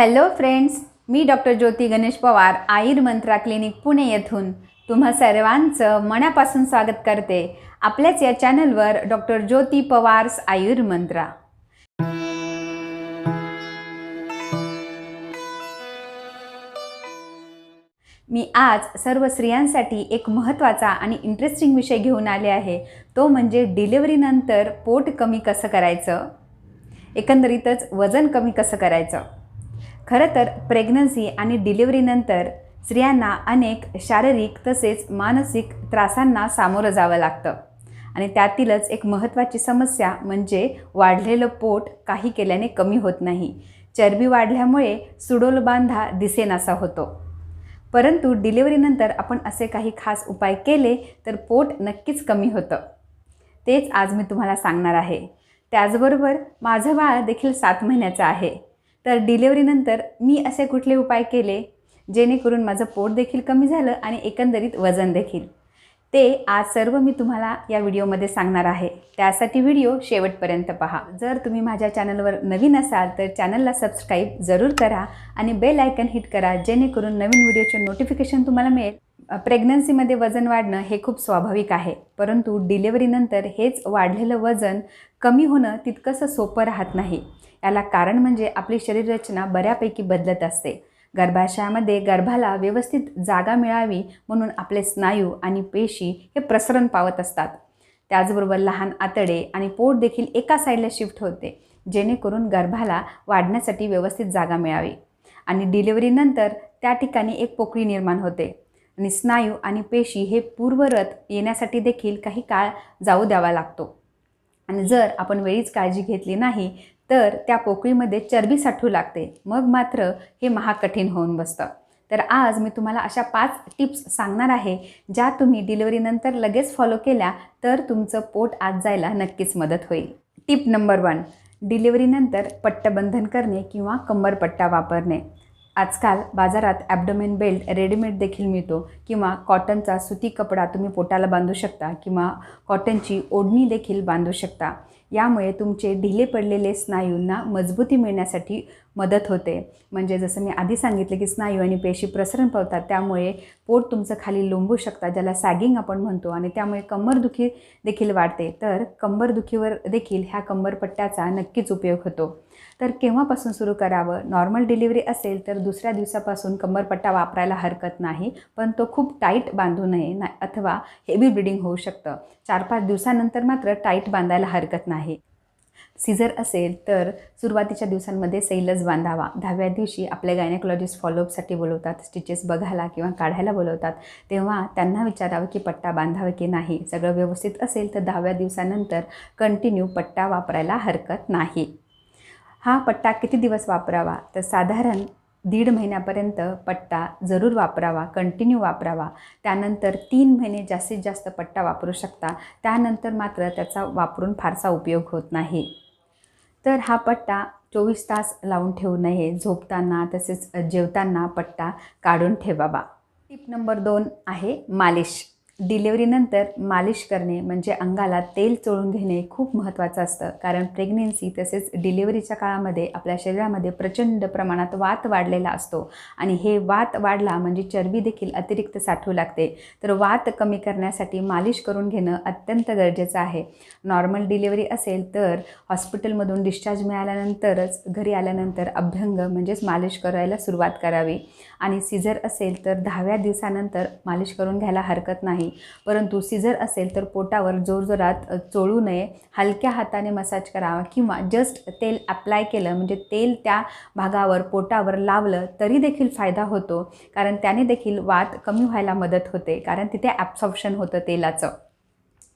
Hello friends मी doctor Jyoti Ganesh Pawar Ayurmantra Mantra clinic Pune येथून. तुम्हा सर्वांचं मनापासून स्वागत करते. आपल्याच या चॅनलवर डॉक्टर ज्योती पवार्स आयुर्मंत्रा मी आज सर्व स्त्रियांसाठी एक महत्त्वाचा आणि इंटरेस्टिंग विषय घेऊन आले आहे. तो म्हणजे डिलिव्हरीनंतर पोट कमी कसं करायचं? एकंदरीतच वजन कमी कसं करायचं? खरं तर प्रेग्नन्सी आणि डिलिव्हरीनंतर स्त्रियांना अनेक शारीरिक तसेच मानसिक त्रासांना सामोरं जावं लागतं. आणि त्यातीलच एक महत्त्वाची समस्या म्हणजे वाढलेलं पोट काही केल्याने कमी होत नाही. चरबी वाढल्यामुळे सुडोल बांधा दिसेनासा होतो. परंतु डिलिव्हरीनंतर आपण असे काही खास उपाय केले तर पोट नक्कीच कमी होतं. तेच आज मी तुम्हाला सांगणार आहे. त्याचबरोबर माझं बाळ देखील सात महिन्याचं आहे. तर डिलिव्हरीनंतर मी असे कुठले उपाय केले जेणेकरून माझं पोट देखील कमी झालं आणि एकंदरीत वजन देखील? ते आज सर्व मी तुम्हाला या व्हिडिओमध्ये सांगणार आहे. त्यासाठी व्हिडिओ शेवटपर्यंत पहा. जर तुम्ही माझ्या चॅनलवर नवीन असाल तर चॅनलला सबस्क्राईब जरूर करा आणि बेल आयकन हिट करा जेणेकरून नवीन व्हिडिओचे नोटिफिकेशन तुम्हाला मिळेल. प्रेग्नन्सीमध्ये वजन वाढणं हे खूप स्वाभाविक आहे परंतु डिलिव्हरीनंतर हेच वाढलेलं वजन कमी होणं तितकंसं सोपं राहत नाही. याला कारण म्हणजे आपली शरीररचना बऱ्यापैकी बदलत असते. गर्भाशयामध्ये गर्भाला व्यवस्थित जागा मिळावी म्हणून आपले स्नायू आणि पेशी हे प्रसरण पावत असतात. त्याचबरोबर लहान आतडे आणि पोट देखील एका साईडला शिफ्ट होते जेणेकरून गर्भाला वाढण्यासाठी व्यवस्थित जागा मिळावी. आणि डिलिव्हरीनंतर त्या ठिकाणी एक पोकळी निर्माण होते. आणि स्नायू आणि पेशी हे पूर्वरत येण्यासाठी देखील काही काळ जाऊ द्यावा लागतो. आणि जर आपण वेळीच काळजी घेतली नाही तर त्या पोकळीमध्ये चरबी साठू लागते. मग मात्र हे महाकठीण होऊन बसतं. तर आज मी तुम्हाला अशा पाच टिप्स सांगणार आहे ज्या तुम्ही डिलिव्हरीनंतर लगेच फॉलो केल्या तर तुमचं पोट आत जायला नक्कीच मदत होईल. टिप नंबर वन डिलिव्हरीनंतर पट्टबंधन करणे किंवा कंबरपट्टा वापरणे. आजकाल बाजारात ॲबडोमेन बेल्ट रेडीमेड देखील मिळतो किंवा कॉटनचा सुती कपडा तुम्ही पोटाला बांधू शकता किंवा कॉटनची ओढणी देखील बांधू शकता. यामुळे तुमचे ढिले पडलेले स्नायूंना मजबूती मिळण्यासाठी मदत होते. म्हणजे जसं मी आधी सांगितलं की स्नायू आणि पेशी प्रसरण पावतात त्यामुळे पोट तुमचं खाली लोंबू शकतात ज्याला सॅगिंग आपण म्हणतो आणि त्यामुळे कंबरदुखी देखील वाढते. तर कंबरदुखीवर देखील ह्या कंबरपट्ट्याचा नक्कीच उपयोग होतो. तर केव्हापासून सुरू करावं? नॉर्मल डिलिव्हरी असेल तर दुसऱ्या दिवसापासून कंबरपट्टा वापरायला हरकत नाही पण तो खूप टाईट बांधू नये ना अथवा हेवी ब्लिडिंग होऊ शकतं. चार पाच दिवसानंतर मात्र टाईट बांधायला हरकत नाही. आहे. सीझर असेल तर सुरुवातीच्या दिवसांमध्ये सैलच बांधावा. दहाव्या दिवशी आपले गायनेकोलॉजिस्ट फॉलोअपसाठी बोलवतात स्टिचेस बघायला किंवा काढायला बोलवतात. तेव्हा त्यांना विचारावं की पट्टा बांधावा की नाही. सगळं व्यवस्थित असेल तर दहाव्या दिवसानंतर कंटिन्यू पट्टा वापरायला हरकत नाही. हा पट्टा किती दिवस वापरावा? तर साधारण दीड महिन्यापर्यंत पट्टा जरूर वापरावा कंटिन्यू वापरावा. त्यानंतर तीन महिने जास्तीत जास्त पट्टा वापरू शकता. त्यानंतर मात्र त्याचा वापरून फारसा उपयोग होत नाही. तर हा पट्टा चोवीस तास लावून ठेवू नये. झोपताना तसेच जेवताना पट्टा काढून ठेवावा. टिप नंबर दोन आहे मालिश. डिलिव्हरीनंतर मालिश करणे म्हणजे अंगाला तेल चोळून घेणे खूप महत्त्वाचं असतं. कारण प्रेग्नेन्सी तसेच डिलिव्हरीच्या काळामध्ये आपल्या शरीरामध्ये प्रचंड प्रमाणात वात वाढलेला असतो. आणि हे वात वाढला म्हणजे चरबी देखील अतिरिक्त साठवू लागते. तर वात कमी करण्यासाठी मालिश करून घेणं अत्यंत गरजेचं आहे. नॉर्मल डिलिव्हरी असेल तर हॉस्पिटलमधून डिस्चार्ज मिळाल्यानंतरच घरी आल्यानंतर अभ्यंग म्हणजेच मालिश करायला सुरुवात करावी. आणि सिझर असेल तर दहाव्या दिवसानंतर मालिश करून घ्यायला हरकत नाही. परंतु सिझर असेल तर पोटावर जोरजोरात चोळू नये. हलक्या हाताने मसाज करावा किंवा जस्ट तेल अप्लाय केलं म्हणजे तेल त्या भागावर पोटावर लावलं तरी देखील फायदा होतो. कारण त्याने देखील वात कमी व्हायला मदत होते. कारण तिथे ॲब्सॉप्शन होतं तेलाचं.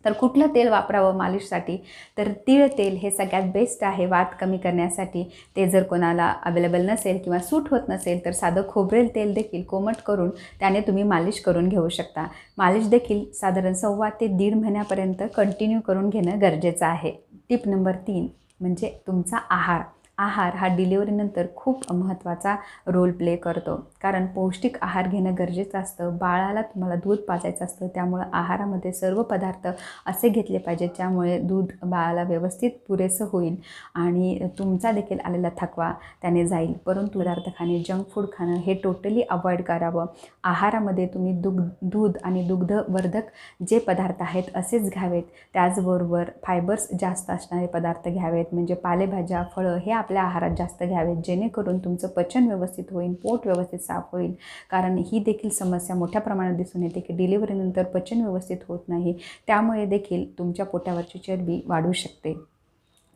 तर कुठलं तेल वापरावं मालिशसाठी? तर तीळ तेल हे सगळ्यात बेस्ट आहे वात कमी करण्यासाठी. ते जर कोणाला अवेलेबल नसेल किंवा सूट होत नसेल तर साधं खोबरेल तेल देखील कोमट करून त्याने तुम्ही मालिश करून घेऊ शकता. मालिश देखील साधारण सव्वा ते दीड महिन्यापर्यंत कंटिन्यू करून घेणं गरजेचं आहे. टिप नंबर तीन म्हणजे तुमचा आहार. आहार हा डिलिव्हरीनंतर खूप महत्त्वाचा रोल प्ले करतो. कारण पौष्टिक आहार घेणं गरजेचं असतं. बाळाला तुम्हाला दूध पाजायचं असतं. त्यामुळं आहारामध्ये सर्व पदार्थ असे घेतले पाहिजेत ज्यामुळे दूध बाळाला व्यवस्थित पुरेसं होईल आणि तुमचा देखील आलेला थकवा त्याने जाईल. परंतु पदार्थ खाणे जंक फूड खाणं हे टोटली अवॉइड करावं. आहारामध्ये तुम्ही दुग्ध दूध आणि दुग्धवर्धक जे पदार्थ आहेत असेच घ्यावेत. त्याचबरोबर फायबर्स जास्त असणारे पदार्थ घ्यावेत. म्हणजे पालेभाज्या फळं हे आपल्या आहारात जास्त घ्यावेत जेणेकरून तुमचं पचन व्यवस्थित होईल पोट व्यवस्थित साफ होईल. कारण ही देखील समस्या मोठ्या प्रमाणात दिसून येते की डिलिव्हरीनंतर पचन व्यवस्थित होत नाही. त्यामुळे देखील तुमच्या पोटावरची चरबी वाढू शकते.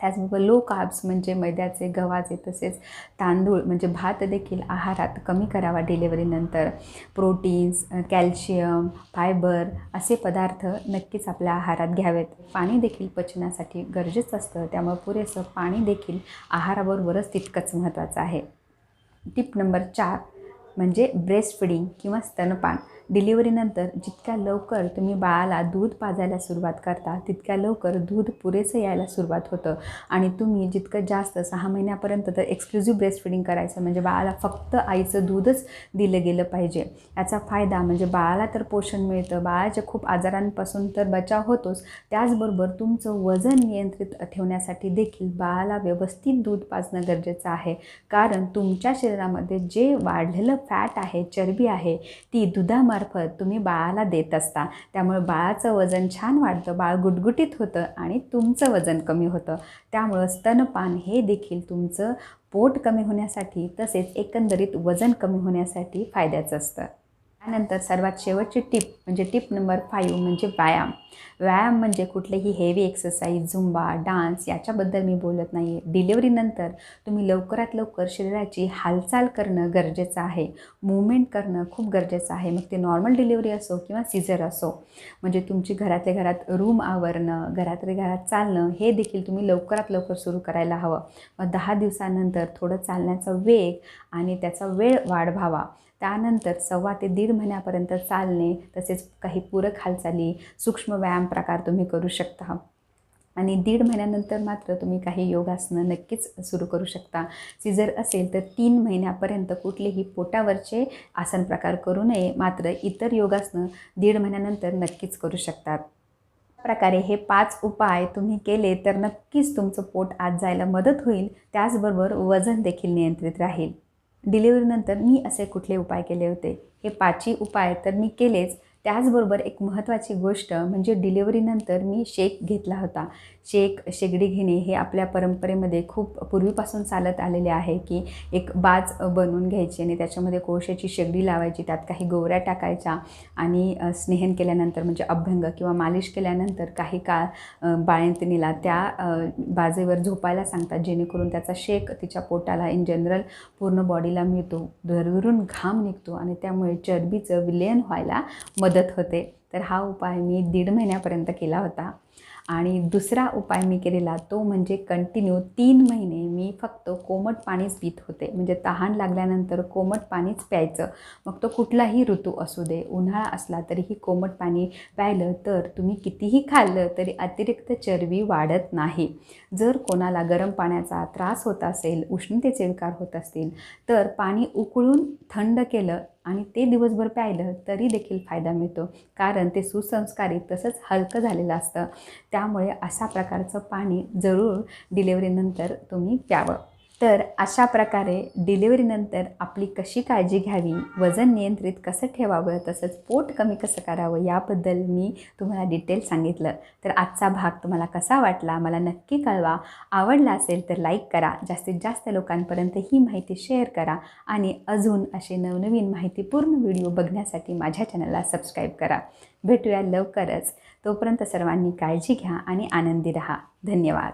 त्याचबरोबर लो कार्ब्स म्हणजे मैद्याचे गव्हाचे तसेच तांदूळ म्हणजे भात देखील आहारात कमी करावा डिलेवरीनंतर प्रोटीन्स कॅल्शियम फायबर असे पदार्थ नक्कीच आपल्या आहारात घ्यावेत. पाणी देखील पचनासाठी गरजेचं असतं. त्यामुळे पुरेसं पाणी देखील आहाराबरोबरच तितकंच महत्त्वाचं आहे. टिप नंबर चार म्हणजे ब्रेस्ट फिडिंग किंवा स्तनपान. डिलिव्हरीनंतर जितक्या लवकर तुम्ही बाळाला दूध पाजायला सुरुवात करता तितक्या लवकर दूध पुरेसं यायला सुरुवात होतं. आणि तुम्ही जितकं जास्त सहा महिन्यापर्यंत तर एक्सक्लुझिव्ह ब्रेस्ट फिडिंग करायचं. म्हणजे बाळाला फक्त आईचं दूधच दिलं गेलं पाहिजे. याचा फायदा म्हणजे बाळाला तर पोषण मिळतं. बाळाच्या खूप आजारांपासून तर बचाव होतोच. त्याचबरोबर तुमचं वजन नियंत्रित ठेवण्यासाठी देखील बाळाला व्यवस्थित दूध पाजणं गरजेचं आहे. कारण तुमच्या शरीरामध्ये जे वाढलेलं फॅट आहे चरबी आहे ती दुधामार्फत तुम्ही बाळाला देत असता. त्यामुळे बाळाचं वजन छान वाढतं बाळ गुटगुटीत होतं आणि तुमचं वजन कमी होतं. त्यामुळं स्तनपान हे देखील तुमचं पोट कमी होण्यासाठी तसेच एकंदरीत वजन कमी होण्यासाठी फायद्याचं असतं. त्यानंतर सर्वात शेवटची टिप म्हणजे टिप नंबर फाईव्ह म्हणजे व्यायाम. व्यायाम म्हणजे कुठलेही हेवी एक्सरसाइज झुंबा डान्स याच्याबद्दल मी बोलत नाही आहे डिलिव्हरीनंतर तुम्ही लवकरात लवकर शरीराची हालचाल करणं गरजेचं आहे. मुवमेंट करणं खूप गरजेचं आहे. मग ते नॉर्मल डिलिव्हरी असो किंवा सिझर असो. म्हणजे तुमची घरातल्या घरात रूम आवरणं घरातल्या घरात चालणं हे देखील तुम्ही लवकरात लवकर सुरू करायला हवं. मग दहा दिवसानंतर थोडं चालण्याचा वेग आणि त्याचा वेळ वाढवावा. त्यानंतर सव्वा ते दीड महिन्यापर्यंत चालणे तसेच काही पूरक हालचाली सूक्ष्म व्यायाम प्रकार तुम्ही करू शकता. आणि दीड महिन्यानंतर मात्र तुम्ही काही योगासनं नक्कीच सुरू करू शकता. सिजर असेल तर तीन महिन्यापर्यंत कुठलेही पोटावरचे आसन प्रकार करू नये मात्र इतर योगासनं दीड महिन्यानंतर नक्कीच करू शकतात. प्रकारे हे पाच उपाय तुम्ही केले तर नक्कीच तुमचं पोट आत जायला मदत होईल. त्याचबरोबर वजन देखील नियंत्रित राहील. डिलिव्हरीनंतर मी असे कुठले उपाय केले होते? हे पाचही उपाय तर मी केलेच त्याचबरोबर एक महत्त्वाची गोष्ट म्हणजे डिलिव्हरीनंतर मी शेक घेतला होता. शेक शेगडी घेणे हे आपल्या परंपरेमध्ये खूप पूर्वीपासून चालत आलेले आहे की एक बाज बनवून घ्यायची आणि त्याच्यामध्ये कोळशाची शेगडी लावायची त्यात काही गोवऱ्या टाकायच्या आणि स्नेहन केल्यानंतर म्हणजे अभ्यंग किंवा मालिश केल्यानंतर काही काळ बाळंतिणीला त्या बाजेवर झोपायला सांगतात जेणेकरून त्याचा शेक तिच्या पोटाला इन जनरल पूर्ण बॉडीला मिळतो धरविरून घाम निघतो आणि त्यामुळे चरबीचं विलयन व्हायला मदत होते. तर हा उपाय मी दीड महिन्यापर्यंत केला होता. आणि दुसरा उपाय मी केलेला तो म्हणजे कंटिन्यू तीन महिने मी फक्त कोमट पाणीच पित होते. म्हणजे तहान लागल्यानंतर कोमट पाणीच प्यायचं. मग तो कुठलाही ऋतू असू दे उन्हाळा असला तरीही कोमट पाणी प्यायलं तर तुम्ही कितीही खाल्लं तरी अतिरिक्त चरबी वाढत नाही. जर कोणाला गरम पाण्याचा त्रास होत असेल उष्णतेचे विकार होत असतील तर पाणी उकळून थंड केलं आणि ते दिवसभर प्यायलं तरी देखील फायदा मिळतो. कारण ते सुसंस्कारित तसंच हलकं झालेलं असतं. त्यामुळे अशा प्रकारचं पाणी जरूर डिलेवरीनंतर तुम्ही प्यावं. तर अशा प्रकारे डिलिव्हरीनंतर आपली कशी काळजी घ्यावी वजन नियंत्रित कसं ठेवावं तसंच पोट कमी कसं करावं याबद्दल मी तुम्हाला डिटेल सांगितलं. तर आजचा भाग तुम्हाला कसा वाटला मला नक्की कळवा. आवडला असेल तर लाईक करा. जास्तीत जास्त लोकांपर्यंत ही माहिती शेअर करा. आणि अजून असे नवनवीन माहितीपूर्ण व्हिडिओ बघण्यासाठी माझ्या चॅनलला सबस्क्राईब करा. भेटूया लवकरच. तोपर्यंत सर्वांनी काळजी घ्या आणि आनंदी रहा. धन्यवाद.